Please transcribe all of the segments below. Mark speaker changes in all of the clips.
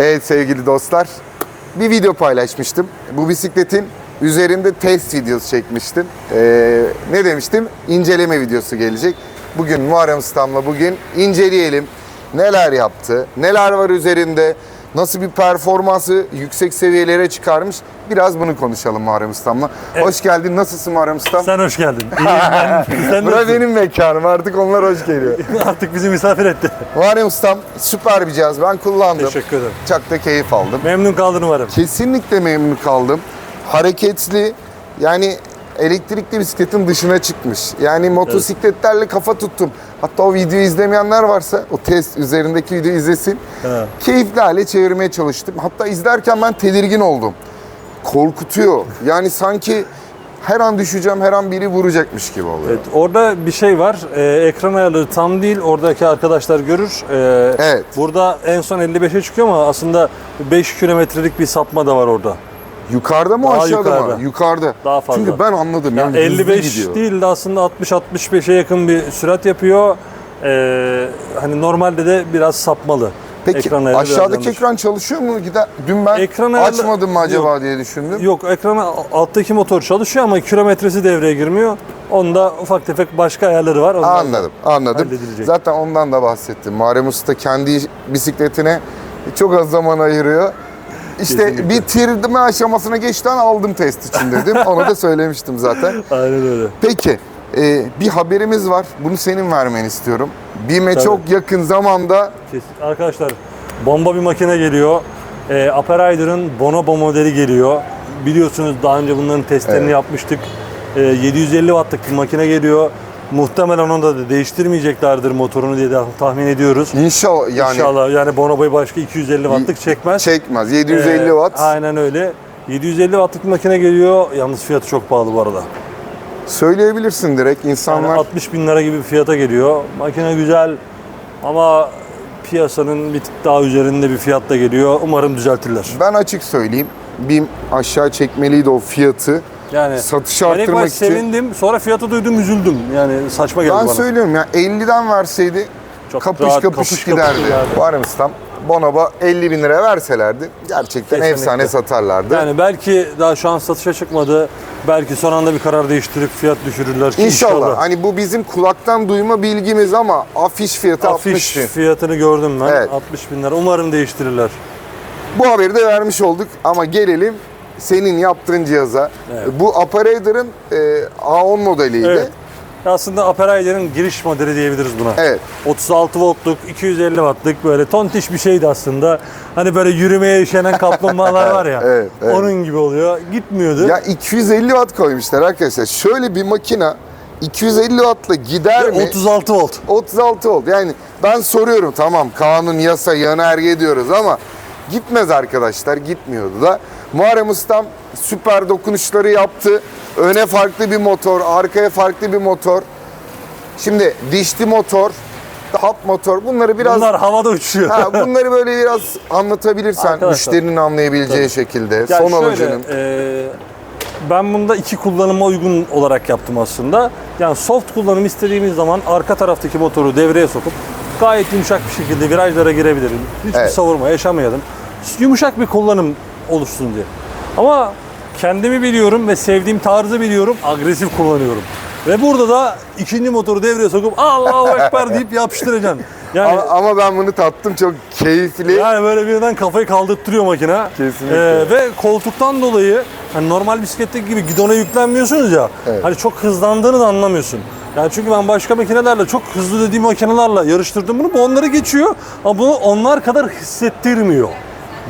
Speaker 1: Evet sevgili dostlar, bir video paylaşmıştım. Bu bisikletin üzerinde test videosu çekmiştim. Ee, ne demiştim? İnceleme videosu gelecek. Bugün Muharrem Ustam'la bugün inceleyelim. Neler yaptı, neler var üzerinde, nasıl bir performansı yüksek seviyelere çıkarmış. Biraz bunu konuşalım Muharrem Ustam'la. Hoş geldin, nasılsın Muharrem Ustam?
Speaker 2: Sen hoş geldin. İyiyim ben. Sen
Speaker 1: Bura benim mekanım, artık onlar hoş geliyor.
Speaker 2: Artık bizi misafir etti.
Speaker 1: Muharrem Ustam süper bir cihaz, ben kullandım.
Speaker 2: Teşekkür ederim.
Speaker 1: Çok da keyif aldım.
Speaker 2: Memnun kaldın umarım.
Speaker 1: Kesinlikle memnun kaldım. Hareketli yani elektrikli bisikletin dışına çıkmış. Yani motosikletlerle kafa tuttum. Hatta o videoyu izlemeyenler varsa o test üzerindeki videoyu izlesin.
Speaker 2: He.
Speaker 1: Keyifli hale çevirmeye çalıştım. Hatta izlerken ben tedirgin oldum. Korkutuyor. Yani sanki her an düşeceğim, her an biri vuracakmış gibi oluyor.
Speaker 2: Evet, orada bir şey var. Ee, ekran ayarları tam değil. Oradaki arkadaşlar görür. Ee,
Speaker 1: Evet.
Speaker 2: Burada en son 55'e çıkıyor ama aslında 5 kilometrelik bir sapma da var orada.
Speaker 1: Yukarıda mı
Speaker 2: Daha
Speaker 1: aşağıda
Speaker 2: yukarıda.
Speaker 1: mı? Yukarıda.
Speaker 2: Daha fazla.
Speaker 1: Çünkü ben anladım.
Speaker 2: Yani
Speaker 1: Yani, hızlı
Speaker 2: 55
Speaker 1: gidiyor.
Speaker 2: değil de aslında 60-65'e yakın bir sürat yapıyor. Ee, hani normalde de biraz sapmalı.
Speaker 1: Peki
Speaker 2: Ekran
Speaker 1: aşağıdaki ekran çalışıyor mu? Gider, dün ben
Speaker 2: Ekran
Speaker 1: açmadım mı acaba diye düşündüm.
Speaker 2: Yok ekrana alttaki motor çalışıyor ama kilometresi devreye girmiyor. Onda ufak tefek başka ayarları var. Onlar
Speaker 1: Anladım, anladım. Zaten ondan da bahsettim. Muharrem Usta kendi bisikletine çok az zaman ayırıyor. İşte
Speaker 2: Kesinlikle.
Speaker 1: bitirme aşamasına geçten aldım test için dedim. Onu da söylemiştim zaten.
Speaker 2: Aynen öyle.
Speaker 1: Peki, e, bir haberimiz var. Bunu senin vermeni istiyorum. BİM'e çok yakın zamanda
Speaker 2: Kesin. Arkadaşlar bomba bir makine geliyor. Ee, Upper Rider'ın Bonobo modeli geliyor. Biliyorsunuz daha önce bunların testlerini
Speaker 1: Evet.
Speaker 2: yapmıştık. Ee, 750 wattlık bir makine geliyor. Muhtemelen onu da değiştirmeyeceklerdir motorunu diye de tahmin ediyoruz.
Speaker 1: inşallah yani
Speaker 2: İnşallah yani Bonobo'yu başka 250 wattlık çekmez.
Speaker 1: çekmez. 750
Speaker 2: Ee,
Speaker 1: watt.
Speaker 2: Aynen öyle. 750 wattlık makine geliyor. Yalnız fiyatı çok pahalı bu arada.
Speaker 1: Söyleyebilirsin direkt
Speaker 2: Yani
Speaker 1: insanlar.
Speaker 2: 60 bin lira gibi bir fiyata geliyor. Makine güzel ama piyasanın bir tık daha üzerinde bir fiyatla geliyor. Umarım düzeltirler.
Speaker 1: Ben açık söyleyeyim. BİM aşağı çekmeliydi o fiyatı.
Speaker 2: Yani
Speaker 1: Satışı
Speaker 2: ben ilk
Speaker 1: arttırmak
Speaker 2: baş
Speaker 1: için.
Speaker 2: sevindim. Sonra fiyatı duydum üzüldüm. Yani saçma geldi
Speaker 1: Ben
Speaker 2: bana.
Speaker 1: söylüyorum ya 50'den verseydi
Speaker 2: Çok
Speaker 1: kapış
Speaker 2: rahat,
Speaker 1: kapış
Speaker 2: kapış
Speaker 1: giderdi.
Speaker 2: kapış giderdi.
Speaker 1: Var mısın? Bonobo 50 bin liraya verselerdi gerçekten
Speaker 2: Kesinlikle.
Speaker 1: efsane satarlardı.
Speaker 2: Yani belki daha şu an satışa çıkmadı. Belki son anda bir karar değiştirip fiyat düşürürler. ki
Speaker 1: İnşallah. Hani bu bizim kulaktan duyma bilgimiz ama afiş fiyatı 60
Speaker 2: Afiş
Speaker 1: bin.
Speaker 2: fiyatını gördüm ben.
Speaker 1: Evet.
Speaker 2: 60 bin lira. Umarım değiştirirler.
Speaker 1: Bu haberi de vermiş olduk ama gelelim senin yaptığın cihaza.
Speaker 2: Evet.
Speaker 1: Bu Apparator'ın e, A10 modeliydi.
Speaker 2: Evet. Aslında Upper Rider'ın giriş modeli diyebiliriz buna.
Speaker 1: Evet.
Speaker 2: 36 voltluk, 250 wattlık böyle tontiş bir şeydi aslında. Hani böyle yürümeye üşenen kaplumbağalar var ya.
Speaker 1: Evet, evet.
Speaker 2: Onun gibi oluyor. Gitmiyordu.
Speaker 1: Ya 250 watt koymuşlar arkadaşlar. Şöyle bir makina 250 wattla gider mi?
Speaker 2: 36 volt.
Speaker 1: 36 oldu. Yani ben soruyorum tamam kanun, yasa, yönerge diyoruz ama gitmez arkadaşlar. Gitmiyordu da. Muharrem Ustam süper dokunuşları yaptı. Öne farklı bir motor, arkaya farklı bir motor. Şimdi dişli motor, hap motor bunları biraz
Speaker 2: Bunlar havada uçuyor.
Speaker 1: ha, bunları böyle biraz anlatabilirsen
Speaker 2: Arkadaşlar.
Speaker 1: müşterinin anlayabileceği şekilde
Speaker 2: Yani
Speaker 1: son
Speaker 2: şöyle,
Speaker 1: alıcının.
Speaker 2: e, ben bunda iki kullanıma uygun olarak yaptım aslında. Yani soft kullanım istediğimiz zaman arka taraftaki motoru devreye sokup gayet yumuşak bir şekilde virajlara girebilirim. Hiçbir
Speaker 1: Evet.
Speaker 2: savurma yaşamayalım. Yumuşak bir kullanım oluşsun diye. Ama kendimi biliyorum ve sevdiğim tarzı biliyorum. Agresif kullanıyorum. Ve burada da ikinci motoru devreye sokup Allahu Ekber deyip yapıştıracaksın. Yani
Speaker 1: Ama, ama ben bunu tattım çok keyifli.
Speaker 2: yani böyle birden kafayı kaldırttırıyor makine.
Speaker 1: Kesinlikle.
Speaker 2: Ee, ve koltuktan dolayı hani normal bisikletteki gibi gidona yüklenmiyorsunuz ya.
Speaker 1: Evet.
Speaker 2: Hani çok hızlandığını da anlamıyorsun. Yani çünkü ben başka makinelerle çok hızlı dediğim makinelerle yarıştırdım bunu. Bu onları geçiyor ama bunu onlar kadar hissettirmiyor.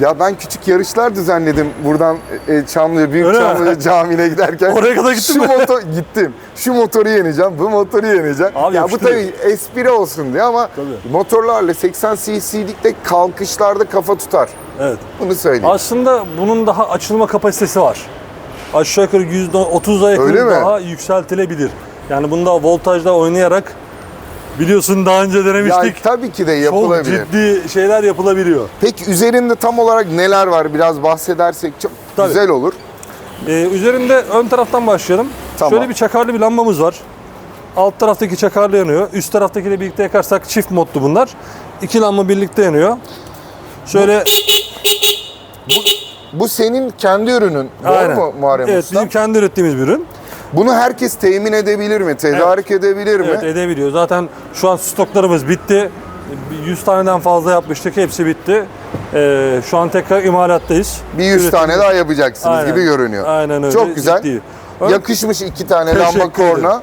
Speaker 1: Ya ben küçük yarışlar düzenledim buradan e, Çamlıca, Büyük
Speaker 2: Öyle mi?
Speaker 1: Çamlıca Camii'ne giderken.
Speaker 2: Oraya kadar gittin
Speaker 1: Şu
Speaker 2: mi?
Speaker 1: motor gittim. Şu motoru yeneceğim, bu motoru yeneceğim.
Speaker 2: Abi
Speaker 1: ya bu tabii espri olsun diye ama
Speaker 2: Tabii.
Speaker 1: motorlarla 80 cc'likte kalkışlarda kafa tutar.
Speaker 2: Evet.
Speaker 1: Bunu söyleyeyim.
Speaker 2: Aslında bunun daha açılma kapasitesi var. Aşağı yukarı %30'a yakın
Speaker 1: Öyle mi?
Speaker 2: daha yükseltilebilir. Yani bunda voltajda oynayarak biliyorsun daha önce
Speaker 1: ya
Speaker 2: denemiştik.
Speaker 1: tabii ki de
Speaker 2: Çok
Speaker 1: yapılabilir.
Speaker 2: ciddi şeyler yapılabiliyor.
Speaker 1: Peki üzerinde tam olarak neler var biraz bahsedersek çok
Speaker 2: Tabii.
Speaker 1: güzel olur.
Speaker 2: Ee, üzerinde ön taraftan başlayalım.
Speaker 1: Tamam.
Speaker 2: Şöyle bir çakarlı bir lambamız var. Alt taraftaki çakarlı yanıyor. Üst taraftakiyle birlikte yakarsak çift modlu bunlar. İki lamba birlikte yanıyor. Şöyle
Speaker 1: Bu senin kendi ürünün. Doğru
Speaker 2: Aynen.
Speaker 1: mu Muharrem
Speaker 2: Evet,
Speaker 1: Usta?
Speaker 2: bizim kendi ürettiğimiz bir ürün.
Speaker 1: Bunu herkes temin edebilir mi? Tedarik edebilir mi?
Speaker 2: Evet, edebiliyor. Zaten şu an stoklarımız bitti. 100 taneden fazla yapmıştık. Hepsi bitti. Ee, şu an tekrar imalattayız.
Speaker 1: bir 100 tane
Speaker 2: Üretimimiz-
Speaker 1: daha yapacaksınız
Speaker 2: Aynen.
Speaker 1: gibi görünüyor.
Speaker 2: Aynen öyle.
Speaker 1: Çok güzel.
Speaker 2: Ciddi.
Speaker 1: Yakışmış iki tane lamba korna.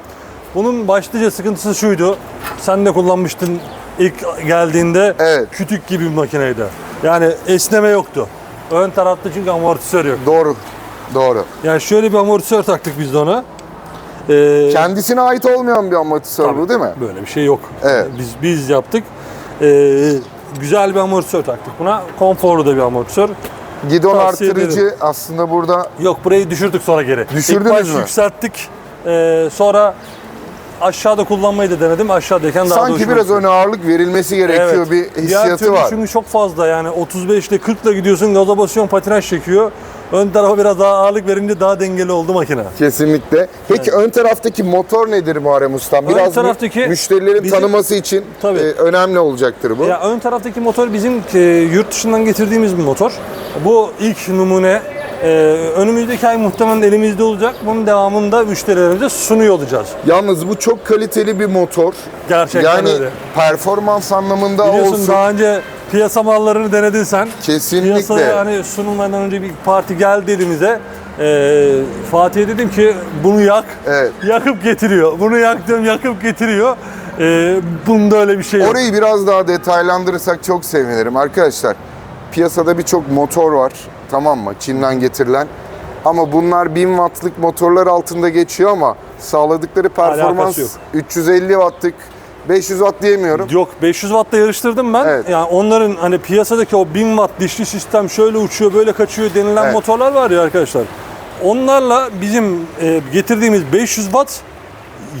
Speaker 2: Bunun başlıca sıkıntısı şuydu. Sen de kullanmıştın ilk geldiğinde.
Speaker 1: Evet.
Speaker 2: Kütük gibi bir makineydi. Yani esneme yoktu. Ön tarafta çünkü amortisör yok.
Speaker 1: Doğru. Doğru.
Speaker 2: Yani şöyle bir amortisör taktık biz de ona. Ee,
Speaker 1: Kendisine ait olmayan bir amortisör bu değil mi?
Speaker 2: Böyle bir şey yok.
Speaker 1: Evet.
Speaker 2: Biz biz yaptık. Ee, güzel bir amortisör taktık buna. Konforlu da bir amortisör.
Speaker 1: Gidon
Speaker 2: Tavsiye
Speaker 1: artırıcı aslında burada
Speaker 2: Yok burayı düşürdük sonra geri.
Speaker 1: Düşürdünüz
Speaker 2: İlk baş
Speaker 1: mü?
Speaker 2: yükselttik. Ee, sonra aşağıda kullanmayı da denedim. Aşağıdayken daha da
Speaker 1: sanki
Speaker 2: hoşuma
Speaker 1: biraz öne ağırlık verilmesi gerekiyor bir
Speaker 2: Diğer
Speaker 1: hissiyatı
Speaker 2: türlü
Speaker 1: var.
Speaker 2: Çünkü çok fazla yani 35 ile 40 ile gidiyorsun gaza basıyorsun patinaj çekiyor. Ön tarafa biraz daha ağırlık verince daha dengeli oldu makine.
Speaker 1: Kesinlikle. Peki ön taraftaki motor nedir Muharrem Ustam? Biraz mü-
Speaker 2: taraftaki
Speaker 1: müşterilerin
Speaker 2: bizim-
Speaker 1: tanıması için
Speaker 2: Tabii.
Speaker 1: e, önemli olacaktır bu.
Speaker 2: Ya ön taraftaki motor bizim e, yurt dışından getirdiğimiz bir motor. Bu ilk numune. E, önümüzdeki ay muhtemelen elimizde olacak. Bunun devamında müşterilerimize sunuyor olacağız.
Speaker 1: Yalnız bu çok kaliteli bir motor.
Speaker 2: Gerçekten
Speaker 1: yani
Speaker 2: öyle.
Speaker 1: performans anlamında
Speaker 2: Biliyorsun
Speaker 1: olsun.
Speaker 2: daha önce piyasa mallarını denedin sen.
Speaker 1: Kesinlikle.
Speaker 2: Piyasaya hani sunulmadan önce bir parti geldi elimize. E, Fatih'e dedim ki bunu yak.
Speaker 1: Evet.
Speaker 2: Yakıp getiriyor. Bunu yaktım yakıp getiriyor. E, bunda öyle bir şey yok.
Speaker 1: Orayı biraz daha detaylandırırsak çok sevinirim arkadaşlar. Piyasada birçok motor var. Tamam mı? Çin'den getirilen. Ama bunlar 1000 wattlık motorlar altında geçiyor ama sağladıkları performans
Speaker 2: Alakası yok.
Speaker 1: 350 wattlık 500 watt diyemiyorum.
Speaker 2: Yok 500 wattla yarıştırdım ben.
Speaker 1: Evet.
Speaker 2: Yani onların hani piyasadaki o 1000 watt dişli sistem şöyle uçuyor böyle kaçıyor denilen
Speaker 1: Evet.
Speaker 2: motorlar var ya arkadaşlar. Onlarla bizim e, getirdiğimiz 500 watt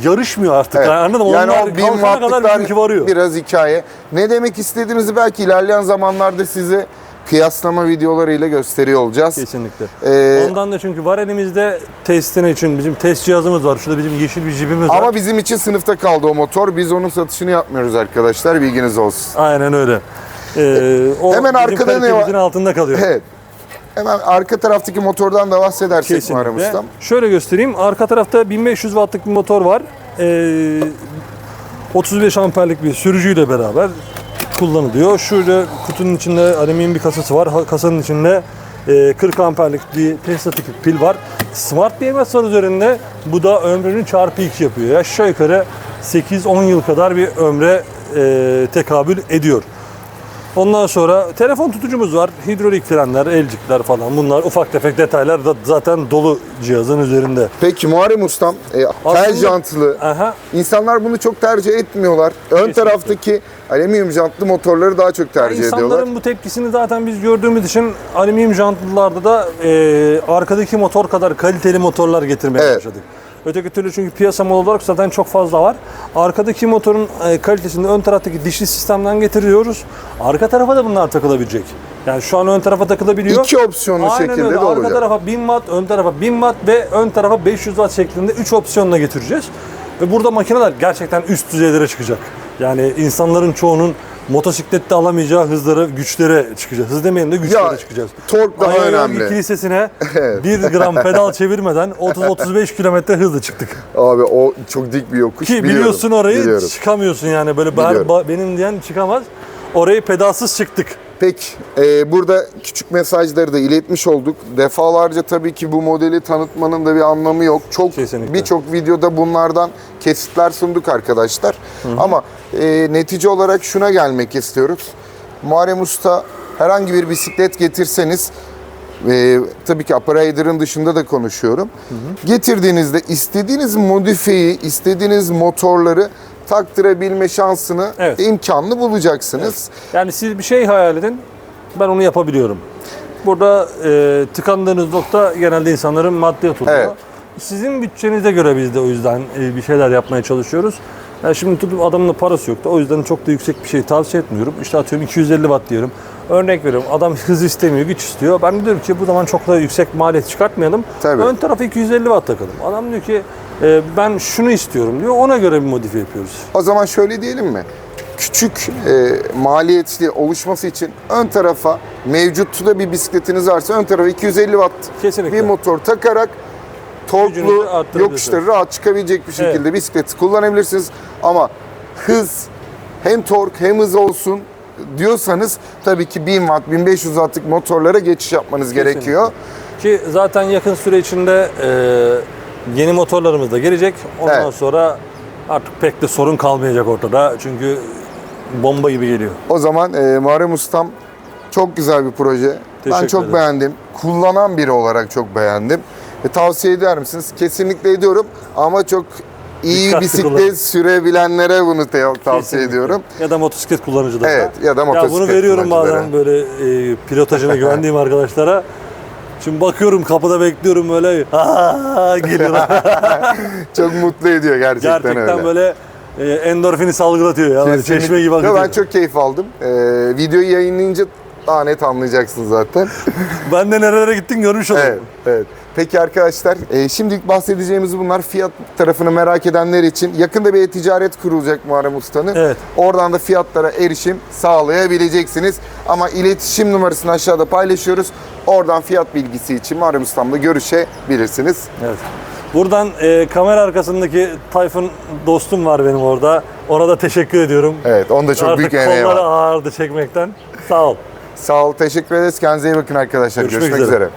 Speaker 2: yarışmıyor artık.
Speaker 1: Evet.
Speaker 2: Yani anladın mı?
Speaker 1: Yani
Speaker 2: Onlar
Speaker 1: o 1000
Speaker 2: kalkana kadar
Speaker 1: wattlıklar
Speaker 2: bizimki varıyor.
Speaker 1: biraz hikaye. Ne demek istediğimizi belki ilerleyen zamanlarda size kıyaslama videolarıyla gösteriyor olacağız.
Speaker 2: Kesinlikle.
Speaker 1: Ee,
Speaker 2: Ondan da çünkü var elimizde testine için bizim test cihazımız var. Şurada bizim yeşil bir jibimiz var.
Speaker 1: ama bizim için sınıfta kaldı o motor. Biz onun satışını yapmıyoruz arkadaşlar. Bilginiz olsun.
Speaker 2: Aynen öyle. Ee, o
Speaker 1: Hemen arkada ne var?
Speaker 2: altında kalıyor.
Speaker 1: Evet. Hemen arka taraftaki motordan da bahsedersek Muharrem
Speaker 2: Kesinlikle.
Speaker 1: Ustam.
Speaker 2: Şöyle göstereyim. Arka tarafta 1500 wattlık bir motor var. Ee, 35 amperlik bir sürücüyle beraber kullanılıyor. Şurada kutunun içinde alüminyum bir kasası var. Kasanın içinde e, 40 amperlik bir Tesla tipi pil var. Smart BMS var üzerinde. Bu da ömrünü çarpı 2 yapıyor. Aşağı yukarı 8-10 yıl kadar bir ömre e, tekabül ediyor. Ondan sonra telefon tutucumuz var. Hidrolik frenler, elcikler falan bunlar ufak tefek detaylar da zaten dolu cihazın üzerinde.
Speaker 1: Peki Muharrem Ustam, e, tel
Speaker 2: Aslında-
Speaker 1: jantlı.
Speaker 2: Aha.
Speaker 1: İnsanlar bunu çok tercih etmiyorlar. Ön
Speaker 2: Kesinlikle.
Speaker 1: taraftaki alüminyum jantlı motorları daha çok tercih
Speaker 2: İnsanların
Speaker 1: ediyorlar.
Speaker 2: bu tepkisini zaten biz gördüğümüz için alüminyum jantlılarda da e, arkadaki motor kadar kaliteli motorlar getirmeye
Speaker 1: Evet.
Speaker 2: başladık. Öteki türlü çünkü piyasa mal olarak zaten çok fazla var. Arkadaki motorun e, kalitesini ön taraftaki dişli sistemden getiriyoruz. Arka tarafa da bunlar takılabilecek. Yani şu an ön tarafa takılabiliyor.
Speaker 1: İki opsiyonlu
Speaker 2: Aynen
Speaker 1: şekilde
Speaker 2: öyle.
Speaker 1: de
Speaker 2: Arka
Speaker 1: olacak.
Speaker 2: tarafa 1000 watt, ön tarafa 1000 watt ve ön tarafa 500 watt şeklinde 3 opsiyonla getireceğiz. Ve burada makineler gerçekten üst düzeylere çıkacak. Yani insanların çoğunun motosiklette alamayacağı hızlara, güçlere çıkacağız. Hız demeyelim de güçlere
Speaker 1: Ya,
Speaker 2: çıkacağız.
Speaker 1: tork daha
Speaker 2: Ayağı
Speaker 1: önemli.
Speaker 2: kilisesine 1 gram pedal çevirmeden 30-35 kilometre hızla çıktık.
Speaker 1: Abi o çok dik bir yokuş.
Speaker 2: Ki
Speaker 1: biliyorum,
Speaker 2: biliyorsun orayı
Speaker 1: biliyorum.
Speaker 2: çıkamıyorsun yani böyle
Speaker 1: Biliyorum.
Speaker 2: ba- benim diyen çıkamaz. Orayı pedalsız çıktık.
Speaker 1: Peki e, burada küçük mesajları da iletmiş olduk. Defalarca tabii ki bu modeli tanıtmanın da bir anlamı yok. Çok birçok videoda bunlardan kesitler sunduk arkadaşlar. Ama e, netice olarak şuna gelmek istiyoruz. Muharrem Usta herhangi bir bisiklet getirseniz e, tabii ki Uprider'ın dışında da konuşuyorum. Getirdiğinizde istediğiniz modifiyeyi, istediğiniz motorları taktırabilme şansını,
Speaker 2: Evet.
Speaker 1: imkanını bulacaksınız.
Speaker 2: Yani siz bir şey hayal edin, ben onu yapabiliyorum. Burada e, tıkandığınız nokta genelde insanların maddiyat oluyor.
Speaker 1: Evet.
Speaker 2: Sizin bütçenize göre biz de o yüzden e, bir şeyler yapmaya çalışıyoruz. Yani şimdi tutup adamın da parası yoktu. O yüzden çok da yüksek bir şey tavsiye etmiyorum. İşte atıyorum 250 watt diyorum. Örnek veriyorum. Adam hız istemiyor, güç istiyor. Ben diyorum ki bu zaman çok da yüksek maliyet çıkartmayalım.
Speaker 1: Tabii.
Speaker 2: Ön tarafa 250 watt takalım. Adam diyor ki e, ben şunu istiyorum diyor. Ona göre bir modifiye yapıyoruz.
Speaker 1: O zaman şöyle diyelim mi? küçük e, maliyetli oluşması için ön tarafa mevcutta da bir bisikletiniz varsa ön tarafa 250 watt
Speaker 2: Kesinlikle.
Speaker 1: bir motor takarak torklu yokuşları rahat çıkabilecek bir şekilde
Speaker 2: Evet.
Speaker 1: bisikleti kullanabilirsiniz. Ama hız hem tork hem hız olsun diyorsanız tabii ki 1000 watt 1500 wattlık motorlara geçiş yapmanız gerekiyor.
Speaker 2: Ki zaten yakın süre içinde e, yeni motorlarımız da gelecek. Ondan
Speaker 1: Evet.
Speaker 2: sonra artık pek de sorun kalmayacak ortada. Çünkü bomba gibi geliyor.
Speaker 1: O zaman e, Muharrem Ustam çok güzel bir proje. ben
Speaker 2: Teşekkür
Speaker 1: çok
Speaker 2: ederim.
Speaker 1: beğendim. Kullanan biri olarak çok beğendim. Ve tavsiye eder misiniz? Kesinlikle ediyorum ama çok iyi
Speaker 2: Dikkatli
Speaker 1: bisiklet
Speaker 2: kullanın.
Speaker 1: sürebilenlere bunu te- tavsiye
Speaker 2: Kesinlikle.
Speaker 1: ediyorum.
Speaker 2: Ya da motosiklet kullanıcıları.
Speaker 1: Evet ya da
Speaker 2: Ya
Speaker 1: motosiklet
Speaker 2: bunu veriyorum
Speaker 1: kullanıcılara.
Speaker 2: bazen böyle e, pilotajına güvendiğim arkadaşlara. Şimdi bakıyorum kapıda bekliyorum böyle "Aa!" geliyorlar.
Speaker 1: Çok mutlu ediyor gerçekten,
Speaker 2: Gerçekten
Speaker 1: öyle.
Speaker 2: böyle e, endorfini salgılatıyor ya.
Speaker 1: Kesinlikle.
Speaker 2: çeşme gibi
Speaker 1: Yo,
Speaker 2: akıtıyor.
Speaker 1: Ben çok keyif aldım. Ee, videoyu yayınlayınca daha net anlayacaksınız zaten.
Speaker 2: Ben de nerelere gittin görmüş oldum.
Speaker 1: Evet, evet. Peki arkadaşlar, e, şimdilik bahsedeceğimiz bunlar fiyat tarafını merak edenler için. Yakında bir ticaret kurulacak Muharrem Usta'nın.
Speaker 2: Evet.
Speaker 1: Oradan da fiyatlara erişim sağlayabileceksiniz. Ama iletişim numarasını aşağıda paylaşıyoruz. Oradan fiyat bilgisi için Muharrem Usta'mla görüşebilirsiniz.
Speaker 2: Evet. Buradan e, kamera arkasındaki Tayfun dostum var benim orada. Ona da teşekkür ediyorum.
Speaker 1: Evet, onda çok
Speaker 2: Artık
Speaker 1: büyük emeği
Speaker 2: kolları
Speaker 1: var.
Speaker 2: ağırdı çekmekten. Sağ ol.
Speaker 1: Sağ ol, teşekkür ederiz. Kendinize iyi bakın arkadaşlar.
Speaker 2: Görüşmek
Speaker 1: Görüşmek
Speaker 2: üzere.
Speaker 1: üzere.